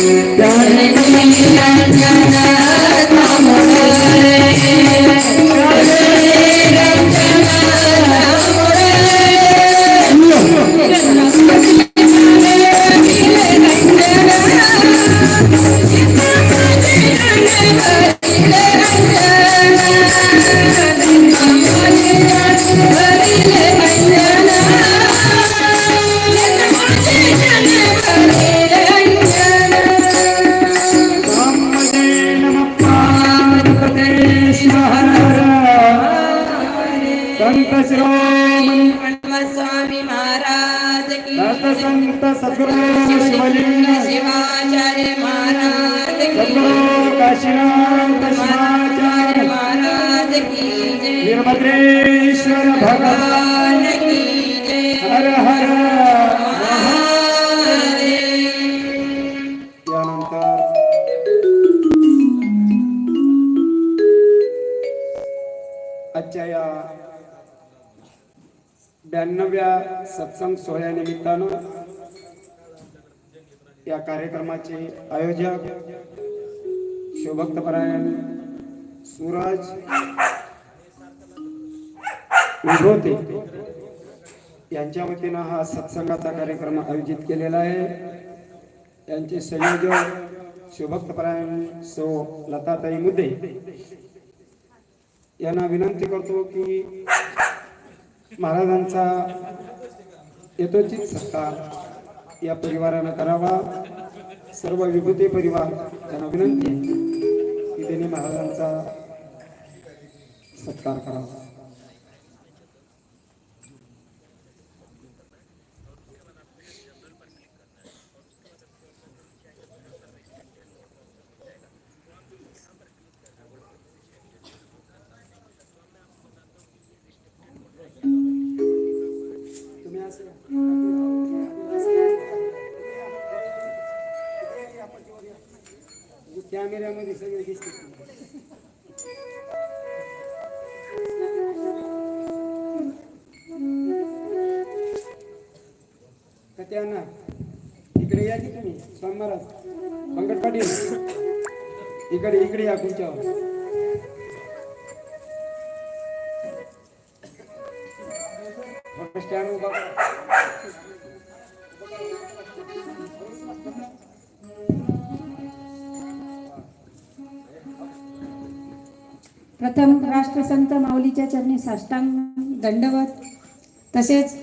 it down. संत शिरोमणी स्वामी महाराज की संत सद्गुरु शिवाचार्य महाराज की सद्गुरु काशीनाथ शिवाचार्य महाराज की जय। वीरभद्रेश्वर भगवान की जय। हर हर आजच्या या ब्याण्णव्या सत्संग सोहळ्यानिमित्तानं या कार्यक्रमाचे आयोजक शिवभक्तपरायण सूरज उभोते यांच्या वतीनं हा सत्संगाचा कार्यक्रम आयोजित केलेला आहे. त्यांचे संयोजक शिवभक्तपरायण सो लताताई मुद्दे यांना विनंती करतो की महाराजांचा यथोचित सत्कार या परिवारानं करावा. सर्व विभूती परिवार त्यांना विनंती आहे की त्यांनी महाराजांचा सत्कार करावा. कॅमेऱ्यामध्ये सगळे दिसते त्यांना इकडे या की तुम्ही? स्वामी महाराज. पंकज पाटील. इकडे इकडे या तुमच्यावर स्टँड उभा प्रथम राष्ट्रसंत माऊलीच्या चरणी साष्टांग दंडवत. तसेच